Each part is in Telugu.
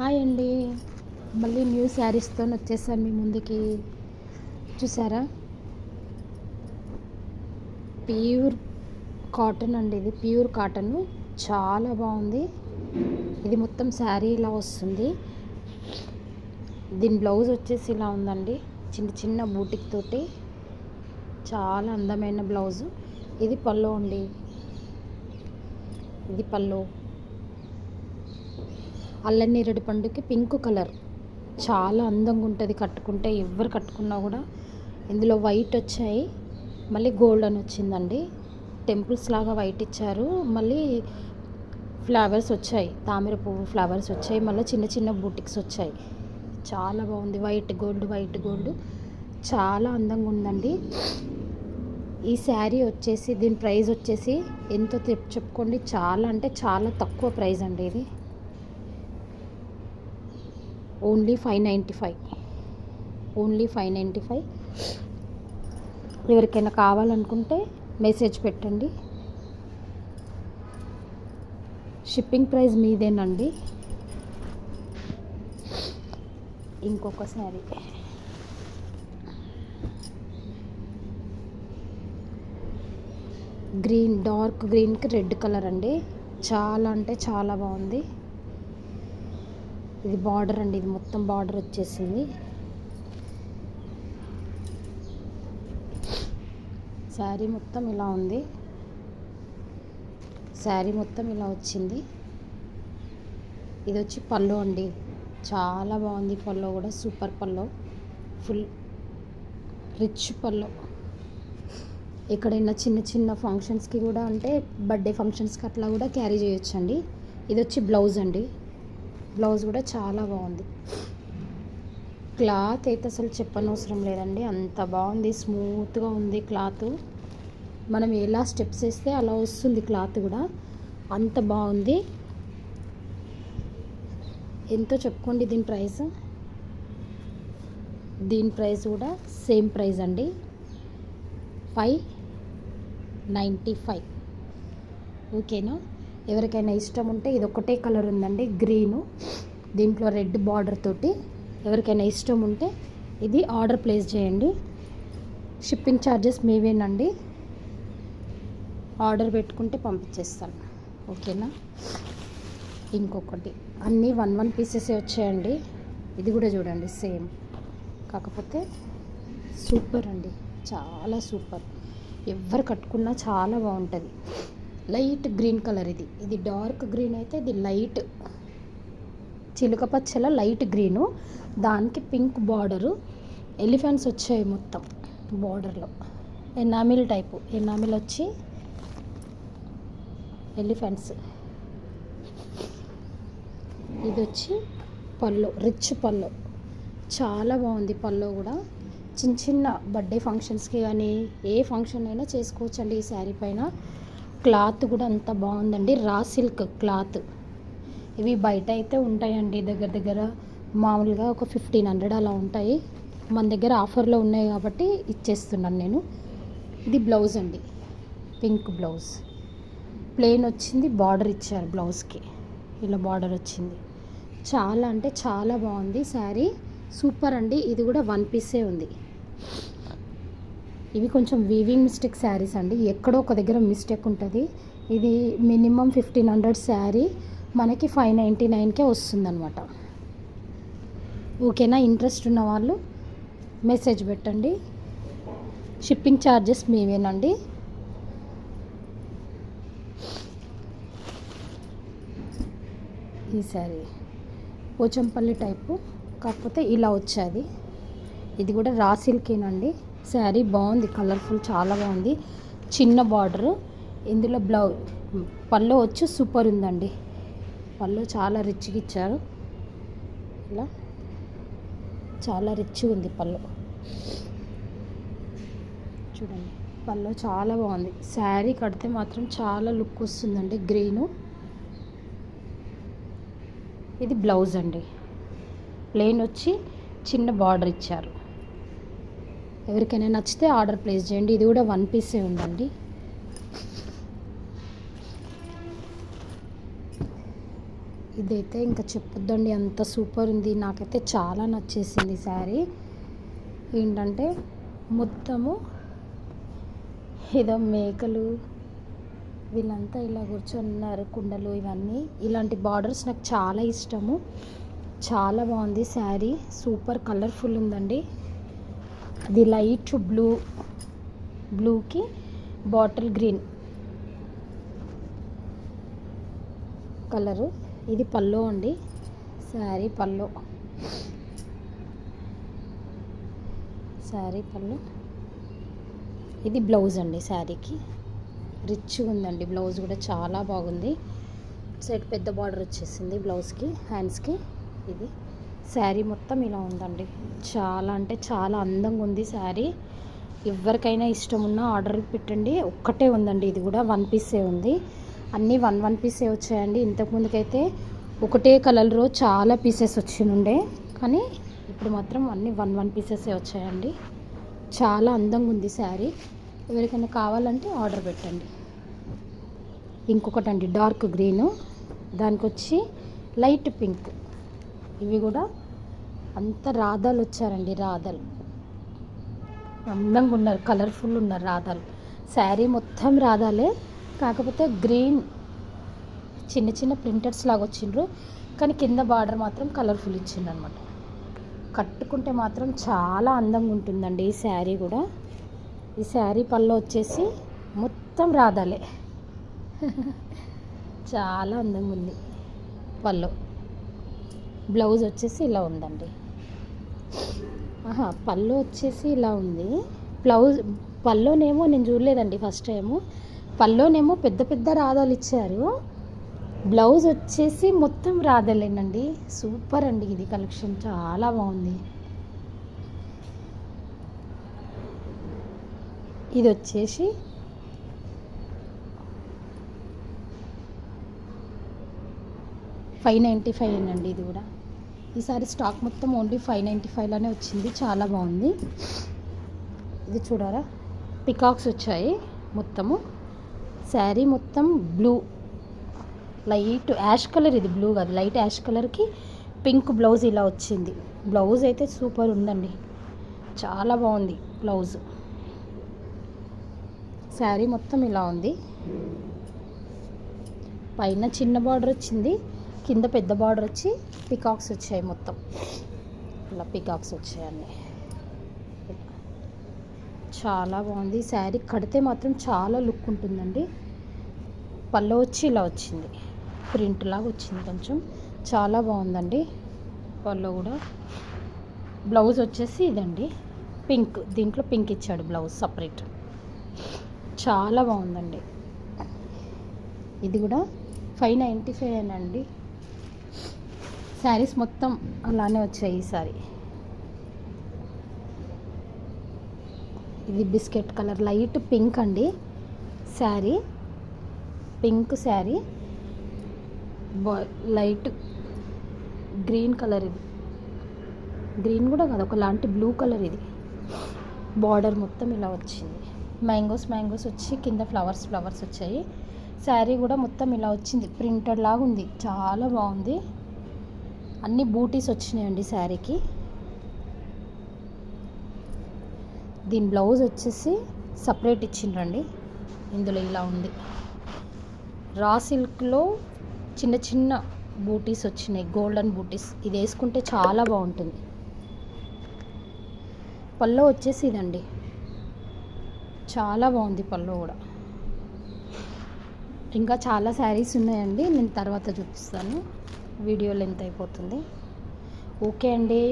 హాయ్ అండి. మళ్ళీ న్యూ శారీస్తో వచ్చేసాను మీ ముందుకి. చూసారా? ప్యూర్ కాటన్ అండి ఇది. Pure cotton. చాలా బాగుంది. ఇది మొత్తం శారీ ఇలా వస్తుంది. దీని బ్లౌజ్ వచ్చేసి ఇలా ఉందండి. చిన్న చిన్న బూటిక్ తోటి. చాలా అందమైన బ్లౌజు. ఇది పళ్ళు అండి. ఇది పళ్ళు. అల్లనేరేడు పండుకి పింక్ కలర్. చాలా అందంగా ఉంటుంది కట్టుకుంటే. ఎవరు కట్టుకున్నా కూడా ఇందులో వైట్ వచ్చాయి. మళ్ళీ గోల్డ్ అని వచ్చిందండి. టెంపుల్స్ లాగా వైట్ ఇచ్చారు. మళ్ళీ ఫ్లవర్స్ వచ్చాయి. తామర పువ్వు ఫ్లవర్స్ వచ్చాయి. మళ్ళీ చిన్న చిన్న బూటిక్స్ వచ్చాయి. చాలా బాగుంది. White gold white gold. చాలా అందంగా ఉందండి. ఈ శారీ వచ్చేసి దీని ప్రైస్ వచ్చేసి ఎంతో చెప్పుకోండి. చాలా అంటే చాలా తక్కువ ప్రైస్ అండి ఇది. Only five ninety five. Only five ninety five. ఎవరికైనా కావాలనుకుంటే మెసేజ్ పెట్టండి. షిప్పింగ్ ప్రైస్ మీదేనండి. ఇంకొక శారీ. గ్రీన్ డార్క్ గ్రీన్కి రెడ్ కలర్ అండి. చాలా అంటే చాలా బాగుంది. ఇది బార్డర్ అండి ఇది మొత్తం బార్డర్ వచ్చేసింది. శారీ మొత్తం ఇలా ఉంది. శారీ మొత్తం ఇలా వచ్చింది. ఇది వచ్చి పళ్ళు అండి. చాలా బాగుంది పళ్ళు కూడా సూపర్ పళ్ళు. ఫుల్ రిచ్ పళ్ళు. ఎక్కడైనా చిన్న చిన్న ఫంక్షన్స్కి కూడా అంటే బర్త్డే ఫంక్షన్స్కి అట్లా కూడా క్యారీ చేయొచ్చండి. ఇది వచ్చి బ్లౌజ్ అండి. బ్లౌజ్ కూడా చాలా బాగుంది. క్లాత్ అయితే అసలు చెప్పనవసరం లేదండి. అంత బాగుంది స్మూత్గా ఉంది క్లాత్. మనం ఎలా స్టెప్స్ వేస్తే అలా వస్తుంది క్లాత్ కూడా. అంత బాగుంది. ఎంతో చెప్పుకోండి దీని ప్రైస్. దీని ప్రైస్ కూడా సేమ్ ప్రైస్ అండి. Five ninety five. ఓకేనా? ఎవరికైనా ఇష్టం ఉంటే ఇది ఒకటే కలర్ ఉందండి గ్రీను. దీంట్లో రెడ్ బార్డర్ తోటి ఎవరికైనా ఇష్టం ఉంటే ఇది ఆర్డర్ ప్లేస్ చేయండి. షిప్పింగ్ ఛార్జెస్ మీవేనండి. ఆర్డర్ పెట్టుకుంటే పంపించేస్తాను. ఓకేనా? ఇంకొకటి. అన్నీ వన్ వన్ పీసెసే వచ్చాయండి. ఇది కూడా చూడండి సేమ్. కాకపోతే సూపర్ అండి. చాలా సూపర్. ఎవరు కట్టుకున్నా చాలా బాగుంటుంది. లైట్ గ్రీన్ కలర్ ఇది. ఇది డార్క్ గ్రీన్ అయితే ఇది లైట్. చిలుక పచ్చల లైట్ గ్రీను. దానికి పింక్ బార్డరు. ఎలిఫెంట్స్ వచ్చాయి మొత్తం బార్డర్లో. Enamel type. ఎనామిల్ వచ్చి ఎలిఫెంట్స్. ఇది వచ్చి పళ్ళు. రిచ్ పళ్ళు. చాలా బాగుంది పళ్ళు కూడా. చిన్న చిన్న బర్త్డే ఫంక్షన్స్కి కానీ ఏ ఫంక్షన్ అయినా చేసుకోవచ్చండి ఈ శారీ పైన. క్లాత్ కూడా అంత బాగుందండి. Raw silk cloth. ఇవి బయట అయితే ఉంటాయండి దగ్గర దగ్గర. మామూలుగా ఒక ఫిఫ్టీన్ హండ్రెడ్ అలా ఉంటాయి. మన దగ్గర ఆఫర్లో ఉన్నాయి కాబట్టి ఇచ్చేస్తున్నాను నేను. ఇది బ్లౌజ్ అండి. Pink blouse. ప్లెయిన్ వచ్చింది బార్డర్ ఇచ్చారు బ్లౌజ్కి. ఇలా బార్డర్ వచ్చింది. చాలా అంటే చాలా బాగుంది శారీ. సూపర్ అండి. ఇది కూడా వన్ పీసే ఉంది. ఇవి కొంచెం వీవింగ్ మిస్టేక్ శారీస్ అండి. ఎక్కడో ఒక దగ్గర మిస్టేక్ ఉంటుంది. ఇది మినిమం ఫిఫ్టీన్ హండ్రెడ్ శారీ మనకి ఫైవ్ నైంటీ నైన్కే వస్తుందన్నమాట. ఓకేనా? ఇంట్రెస్ట్ ఉన్న వాళ్ళు మెసేజ్ పెట్టండి. షిప్పింగ్ ఛార్జెస్ మేమేనండి. ఈ శారీ పోచంపల్లి టైపు కాకపోతే ఇలా వచ్చేది. ఇది కూడా రా సిల్కేనండి శారీ బాగుంది కలర్ఫుల్ చాలా బాగుంది. చిన్న బార్డర్ ఇందులో బ్లౌజ్ పళ్ళు వచ్చి సూపర్ ఉందండి. పళ్ళు చాలా రిచ్గా ఇచ్చారు. ఇలా చాలా రిచ్గా ఉంది పళ్ళు. చూడండి పళ్ళు చాలా బాగుంది. శారీ కడితే మాత్రం చాలా లుక్ వస్తుందండి గ్రీను ఇది బ్లౌజ్ అండి. ప్లెయిన్ వచ్చి చిన్న బార్డర్ ఇచ్చారు. ఎవరికైనా నచ్చితే ఆర్డర్ ప్లేస్ చేయండి. ఇది కూడా వన్ పీసే ఉందండి. ఇదైతే ఇంకా చెప్పొద్దండి. అంత సూపర్ ఉంది. నాకైతే చాలా నచ్చేసింది శారీ. ఏంటంటే మొత్తము ఏదో మేకలు వీళ్ళంతా ఇలా కూర్చున్నారు కుండలు ఇవన్నీ. ఇలాంటి బార్డర్స్ నాకు చాలా ఇష్టము. చాలా బాగుంది శారీ. సూపర్ కలర్ఫుల్ ఉందండి. అది లైట్ బ్లూ బ్లూకి బాటిల్ గ్రీన్ కలరు. ఇది పల్లో అండి. శారీ పల్లో. శారీ పళ్ళు ఇది బ్లౌజ్ అండి శారీకి. రిచ్గా ఉందండి. బ్లౌజ్ కూడా చాలా బాగుంది. సైడ్ పెద్ద బార్డర్ వచ్చేసింది బ్లౌజ్కి హ్యాండ్స్కి. ఇది. శారీ మొత్తం ఇలా ఉందండి. చాలా అంటే చాలా అందంగా ఉంది శారీ. ఎవరికైనా ఇష్టం ఉన్నా ఆర్డర్ పెట్టండి. ఒక్కటే ఉందండి ఇది కూడా వన్ పీసే ఉంది. అన్నీ వన్ వన్ పీసే వచ్చాయండి. ఇంతకుముందుకైతే ఒకటే కలర్లో చాలా పీసెస్ వచ్చినుండే. కానీ ఇప్పుడు మాత్రం అన్నీ వన్ వన్ పీసెసే వచ్చాయండి. చాలా అందంగా ఉంది శారీ. ఎవరికైనా కావాలంటే ఆర్డర్ పెట్టండి. ఇంకొకటి అండి డార్క్ గ్రీను. దానికి వచ్చి లైట్ పింక్. ఇవి కూడా అంత రాధాలు వచ్చారండి రాధలు. అందంగా ఉన్నారు కలర్ఫుల్ ఉన్నారు రాధాలు. శారీ మొత్తం రాధాలే కాకపోతే గ్రీన్ చిన్న చిన్న ప్రింటర్స్ లాగా వచ్చిండ్రు కానీ కింద బార్డర్ మాత్రం కలర్ఫుల్ ఇచ్చిండ్రు అనమాట కట్టుకుంటే మాత్రం చాలా అందంగా ఉంటుందండి ఈ శారీ కూడా. ఈ శారీ పళ్ళు వచ్చేసి మొత్తం రాదాలే చాలా అందంగా ఉంది పళ్ళు. బ్లౌజ్ వచ్చేసి ఇలా ఉందండి. ఆహా పళ్ళు వచ్చేసి ఇలా ఉంది. బ్లౌజ్ పళ్ళోనేమో నేను చూడలేదండి ఫస్ట్ టైము. పళ్ళోనేమో పెద్ద పెద్ద రాధాలు ఇచ్చారు. బ్లౌజ్ వచ్చేసి మొత్తం రాధలేనండి సూపర్ అండి ఇది కలెక్షన్ చాలా బాగుంది. ఇది వచ్చేసి ఫైవ్ నైంటీ ఫైవ్ అండి ఇది కూడా. ఈసారి స్టాక్ మొత్తం ఓన్లీ ఫైవ్ నైంటీ ఫైవ్లోనే వచ్చింది. చాలా బాగుంది. ఇది చూడారా? పికాక్స్ వచ్చాయి మొత్తము. శారీ మొత్తం బ్లూ. లైట్ యాష్ కలర్ ఇది బ్లూ కాదు. లైట్ యాష్ కలర్కి పింక్ బ్లౌజ్ ఇలా వచ్చింది. బ్లౌజ్ అయితే సూపర్ ఉందండి. చాలా బాగుంది బ్లౌజ్. శారీ మొత్తం ఇలా ఉంది. పైన చిన్న బార్డర్ వచ్చింది. కింద పెద్ద బార్డర్ వచ్చి పికాక్స్ వచ్చాయి మొత్తం. అలా పికాక్స్ వచ్చాయన్ని చాలా బాగుంది. శారీ కడితే మాత్రం చాలా లుక్ ఉంటుందండి. పళ్ళు వచ్చి ఇలా వచ్చింది. ప్రింట్ లాగా వచ్చింది కొంచెం. చాలా బాగుందండి. పళ్ళు కూడా. బ్లౌజ్ వచ్చేసి ఇదండి. పింక్ దీంట్లో పింక్ ఇచ్చాడు బ్లౌజ్ సపరేట్ చాలా బాగుందండి. ఇది కూడా ఫైవ్ నైంటీ ఫైవ్ అండి. శారీస్ మొత్తం అలానే వచ్చాయి ఈసారి ఇది బిస్కెట్ కలర్ లైట్ పింక్ అండి sari. Pink sari. Light green colour ఇది. గ్రీన్ కూడా కాదు ఒకలాంటి బ్లూ కలర్ ఇది. బార్డర్ మొత్తం ఇలా వచ్చింది. మ్యాంగోస్ మ్యాంగోస్ వచ్చి కింద ఫ్లవర్స్ ఫ్లవర్స్ వచ్చాయి. శారీ కూడా మొత్తం ఇలా వచ్చింది. ప్రింటెడ్ లాగా ఉంది చాలా బాగుంది. అన్ని బూటీస్ వచ్చినాయండి శారీకి. దీని బ్లౌజ్ వచ్చేసి సపరేట్ ఇచ్చిండ్రండి. ఇందులో ఇలా ఉంది. రా సిల్క్లో చిన్న చిన్న బూటీస్ వచ్చినాయి. Golden booties. ఇది వేసుకుంటే చాలా బాగుంటుంది. పల్లో వచ్చేసి ఇదండి. చాలా బాగుంది పళ్ళో కూడా. ఇంకా చాలా శారీస్ ఉన్నాయండి. నేను తర్వాత చూపిస్తాను. వీడియో లెంత్ అయిపోతుంది. ఓకే అండి.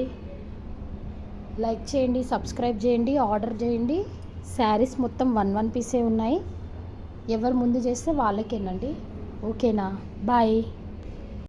లైక్ చేయండి సబ్స్క్రైబ్ చేయండి ఆర్డర్ చేయండి. శారీస్ మొత్తం వన్ వన్ పీసే ఉన్నాయి. ఎవరు ముందు చేస్తే వాళ్ళకేనండి. ఓకేనా? బాయ్.